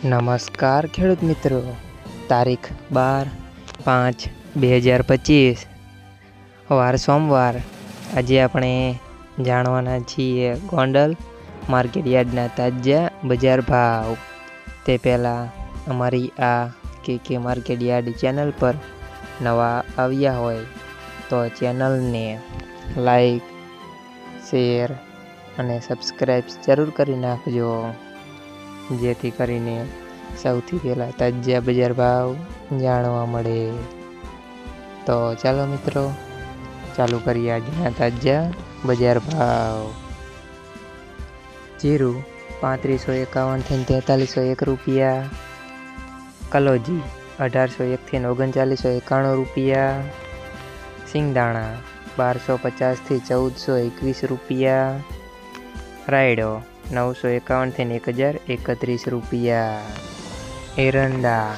નમસ્કાર ખેડૂત મિત્રો. તારીખ બાર પાંચ બે હજાર પચીસ. વાર સોમવાર. આજે આપણે જાણવાના છીએ ગોંડલ માર્કેટ યાર્ડના તાજા બજાર ભાવ. તે પહેલાં અમારી આ કે કે માર્કેટ યાર્ડ ચેનલ પર નવા આવ્યા હોય તો ચેનલને લાઈક, શેર અને સબસ્ક્રાઈબ જરૂર કરી નાખજો. જેથી કરીને સૌથી પહેલાં તાજા બજાર ભાવ જાણવા મળે. તો ચાલો મિત્રો, ચાલુ કરીએ આજના તાજા બજાર ભાવ. જીરું પાંત્રીસો એકાવનથી તેતાલીસો એક રૂપિયા. કલોજી અઢારસો એકથી ઓગણચાલીસો એકાણું રૂપિયા. સિંગદાણા બારસો પચાસથી ચૌદસો એકવીસ રૂપિયા. રાયડો નવસો એકાવનથી એક હજાર એકત્રીસ રૂપિયા. એરંડા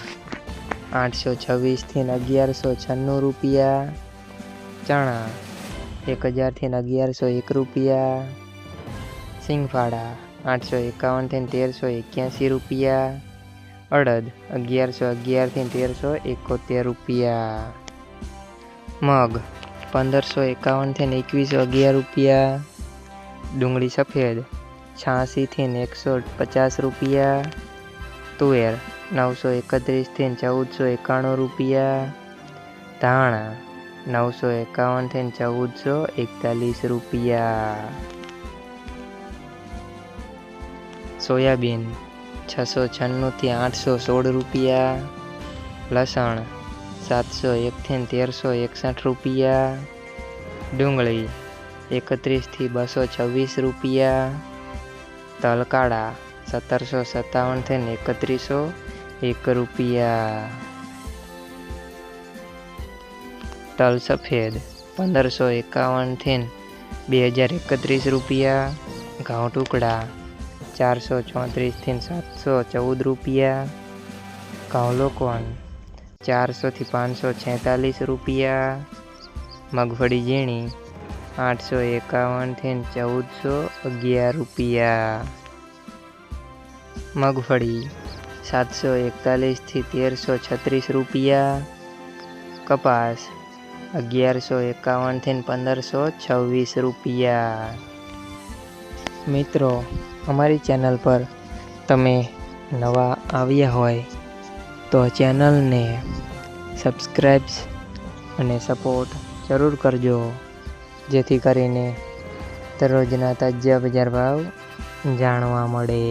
આઠસો છવ્વીસથી અગિયારસો છન્નું રૂપિયા. ચણા એક હજારથી અગિયારસો એક રૂપિયા. સિંગફાડા આઠસો એકાવનથી તેરસો એક્યાસી રૂપિયા. અડદ અગિયારસો અગિયારથી તેરસો એકોતેર રૂપિયા. મગ પંદરસો એકાવનથી એકવીસો અગિયાર રૂપિયા. ડુંગળી સફેદ, છ્યાસીથી એકસો પચાસ રૂપિયા. તુવેર, નવસો એકત્રીસથી ચૌદસો એકાણું રૂપિયા. ધાણા, નવસો એકાવનથી ચૌદસો એકતાલીસ રૂપિયા. સોયાબીન, છસો છન્નુંથી આઠસો સોળ રૂપિયા. લસણ, સાતસો એકથી તેરસો એકસઠ રૂપિયા. ડુંગળી એકત્રીસથી બસો છવ્વીસ રૂપિયા. તલકાળા સત્તરસો સત્તાવનથી એકત્રીસો એક રૂપિયા. તલ સફેદ પંદરસો એકાવનથી બે હજાર એકત્રીસ રૂપિયા. ઘઉં ટુકડા ચારસો ચોત્રીસથી સાતસો ચૌદ રૂપિયા. ઘઉં ચારસોથી પાંચસો છેતાલીસ રૂપિયા. મગફળી ઝીણી આઠસો એકાવનથી ચૌદસો અગિયાર રૂપિયા. મગફળી સાતસો એકતાલીસથી તેરસો છત્રીસ રૂપિયા. કપાસ અગિયારસો એકાવનથી પંદરસો છવ્વીસ રૂપિયા. મિત્રો, અમારી ચેનલ પર તમે નવા આવ્યા હોય તો ચેનલને સબસ્ક્રાઈબ્સ અને સપોર્ટ જરૂર કરજો. જેથી કરીને દરરોજના તાજા બજાર ભાવ જાણવા મળે.